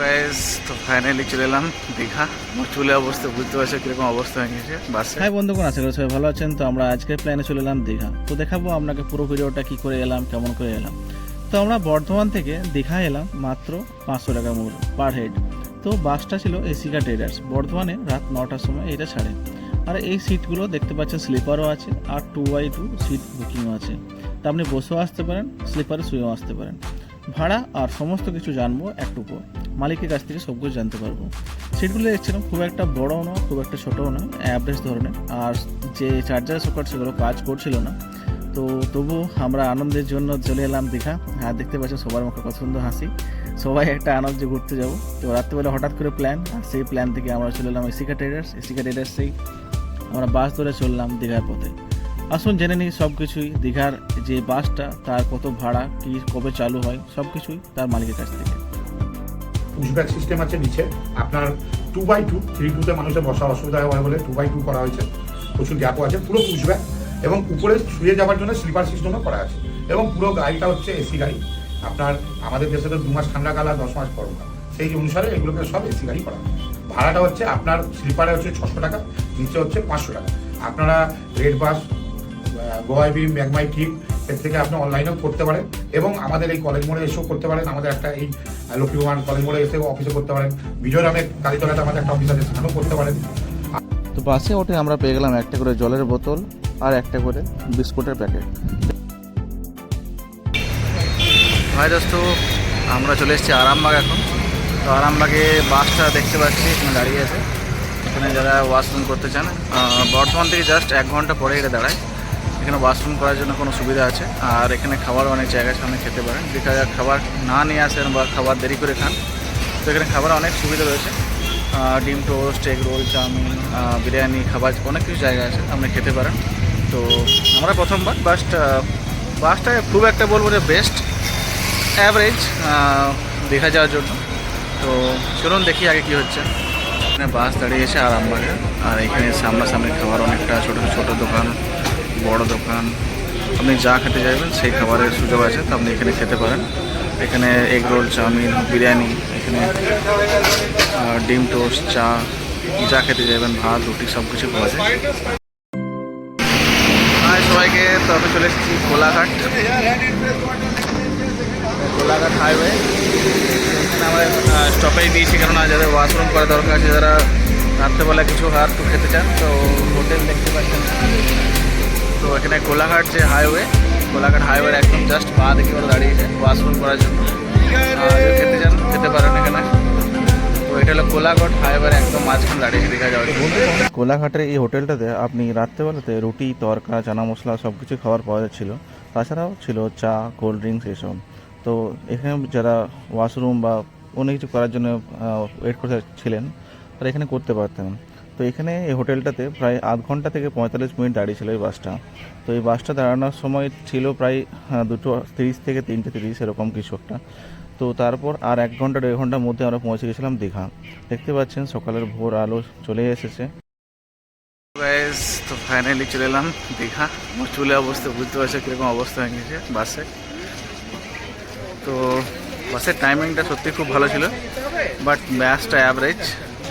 Guys তো finally চলে এলাম দীঘা। আমার অবস্থা, বুঝতে পারছ কীরকম অবস্থা হয়ে গেছে হাই বন্ধুগণ, আশা ভালো আছেন। তো আমরা আজকের প্ল্যানে চলে এলাম দীঘা। তো দেখাবো আপনাকে পুরো ভিডিওটা কি করে এলাম, কেমন করে এলাম। তো আমরা বর্ধমান থেকে দীঘা এলাম মাত্র পাঁচশো টাকা মূল্য পার হেড তো বাসটা ছিল এসিকা ট্রেডার্স। বর্ধমানে রাত নটার সময় এটা ছাড়ে। আর এই সিটগুলো দেখতে পাচ্ছেন স্লিপারও আছে আর টু বাই টু সিট বুকিংও আছে। তা আপনি বসেও আসতে পারেন, স্লিপারে শুয়েও আসতে পারেন। ভাড়া আর সমস্ত কিছু জানব একটু পর মালিকের কাছ থেকে সব কিছু জানতে পারব। সিটগুলো দেখছিলাম, খুব একটা বড়ও না খুব একটা ছোটও না অ্যাভারেজ ধরনের। আর যে চার্জার সকেট সেগুলো কাজ করছিল না, তো তবু আমরা আনন্দের জন্য চলে এলাম দীঘা। আর দেখতে পাচ্ছেন সবার মুখে পছন্দ হাসি। সবাই একটা আনন্দে ঘুরতে যাব। তো রাত্রেবেলা হঠাৎ করে প্ল্যান আর সেই প্ল্যান থেকে আমরা চলে এলাম এসিকা ট্রেডার্স এসিকা ট্রেডার্স সেই আমরা বাস ধরে চললাম দীঘার পথে। আসুন জেনে নিই সব কিছুই দীঘার যে বাসটা তার কত ভাড়া, কী, কবে চালু হয় সব কিছুই তার মালিকের কাছ থেকে। পুশব্যাক সিস্টেম আছে নিচে। আপনার টু বাই টু থ্রি টুতে মানুষের বসা অসুবিধা হয় বলে টু বাই টু করা হয়েছে। প্রচুর গ্যাপও আছে, পুরো পুশব্যাক এবং উপরে শুয়ে যাওয়ার জন্য স্লিপার সিস্টেমও করা আছে। এবং পুরো গাড়িটা হচ্ছে এসি গাড়ি। আপনার আমাদের দেশে তো দু মাস ঠান্ডাকাল আর দশ মাস গরমকাল সেই অনুসারে এগুলোকে সব এসি গাড়ি করা। ভাড়াটা হচ্ছে আপনার স্লিপারে হচ্ছে ছশো টাকা, নিচে হচ্ছে পাঁচশো টাকা। আপনারা redBus Goibibo MakeMyTrip এর থেকে আপনি অনলাইনেও করতে পারেন এবং আমাদের এই কলেজ মোড়ে এসেও করতে পারেন। আমাদের একটা এই লক্ষ্মীবান কলেজ মোড়ে এসেও অফিসে করতে পারেন। বিজয়রামের কালীতলাতে আমাদের একটা অফিস আছে সেখানেও করতে পারেন। তো বাসে ওঠে আমরা পেয়ে গেলাম একটা করে জলের বোতল আর একটা করে বিস্কুটের প্যাকেট। ভাই দোস্ত আমরা চলে এসেছি আরামবাগ এখন। তো আরামবাগে বাসটা দেখতে পাচ্ছি এখানে দাঁড়িয়ে আছে। এখানে যারা ওয়াশরুম করতে চান বর্ধমান থেকে জাস্ট এক ঘণ্টা পরে এটা দাঁড়ায়। এখানে ওয়াশরুম করার জন্য কোনো সুবিধা আছে। আর এখানে খাবার অনেক জায়গায় সামনে খেতে পারেন। যাক খাবার না নিয়ে আসেন বা খাবার দেরি করে খান, তো এখানে খাবার অনেক সুবিধা রয়েছে। ডিম toast, egg roll, chowmein biryani, খাবার, অনেক কিছু জায়গা আছে, আপনি খেতে পারেন। তো আমরা প্রথমবার বাসটা বাসটা খুব একটা বলব যে বেস্ট অ্যাভারেজ দেখা যাওয়ার জন্য। তো চলুন দেখি আগে কি হচ্ছে। এখানে বাস দাঁড়িয়েছে আরামবাগে, আর এখানে সামনাসামনি খাবার অনেকটা ছোটো ছোটো দোকান। বড় দোকান। আপনি যা খেতে চাইবেন সেই খাবারের সুযোগ আছে, তো আপনি এখানে খেতে পারেন। এখানে এগ রোল চাউমিন, বিরিয়ানি, এখানে ডিম টোস্ট, চা, যা খেতে চাইবেন, ভাত, রুটি সব কিছু পাওয়া যায়। সবাইকে, তো আমি চলে এসেছি কোলাঘাট। কোলাঘাট হাইওয়ে আমরা স্টপেজ দিয়েছি, কেননা যাদের ওয়াশরুম করা দরকার আছে, যারা রাত্রেবেলা কিছু হার তো খেতে চান, তো হোটেল এখানে কোলাঘাট যে হাইওয়ে কোলাঘাট হাইওয়ের একদম জাস্ট পা দেখে ওরা দাঁড়িয়েছে ওয়াশরুম করার জন্য। খেতে চান, খেতে পারেন এখানে। তো এটা কোলাঘাট একদম মাঝখানে কোলাঘাটের এই হোটেলটাতে আপনি রাত্রেবেলাতে রুটি, তরকা, চানা মশলা সব কিছু খাবার পাওয়া যাচ্ছিল তাছাড়াও ছিল চা কোল্ড ড্রিঙ্কস এসব। তো এখানে যারা ওয়াশরুম বা অনেক কিছু করার জন্য ওয়েট করতে ছিলেন, তারা এখানে করতে পারতেন। তো এখানে এই হোটেলটাতে প্রায় আধ ঘণ্টা থেকে পঁয়তাল্লিশ মিনিট দাঁড়িয়ে ছিল এই বাসটা। তো এই বাসটা দাঁড়ানোর সময় ছিল প্রায় আহ, দুটো তিরিশ থেকে তিনটে তিরিশ এরকম কিছু একটা তো তারপর আর এক ঘণ্টা দেড় ঘণ্টার মধ্যে আমরা পৌঁছে গেছিলাম দীঘা। দেখতে পাচ্ছেন সকালের ভোর আলো চলে এসেছে। তো ফাইনালি চলে এলাম দীঘা। আমার চুলে অবস্থা বুঝতে পারছ কীরকম অবস্থা হয়ে গেছে বাসে। তো বাসের টাইমিংটা সত্যি খুব ভালো ছিল বাট ব্যাসটা অ্যাভারেজ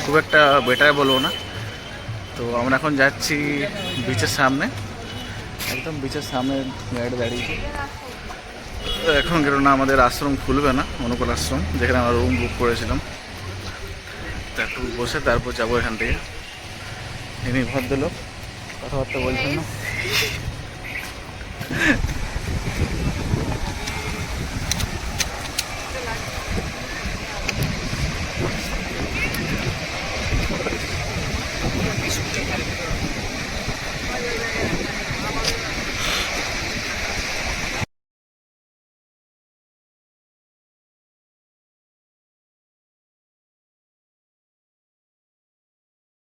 খুব একটা বেটার বলব না। তো আমরা এখন যাচ্ছি বিচের সামনে। একদম বিচের সামনে গাড়ি দাঁড়িয়েছি এখন কেননা আমাদের আশ্রম খুলবে না, অনুকূল আশ্রম, যেখানে আমরা রুম বুক করেছিলাম। তা একটু বসে তারপর যাব এখান থেকে। ইনি ভদ্রলোক, কথাবার্তা বলছেন না।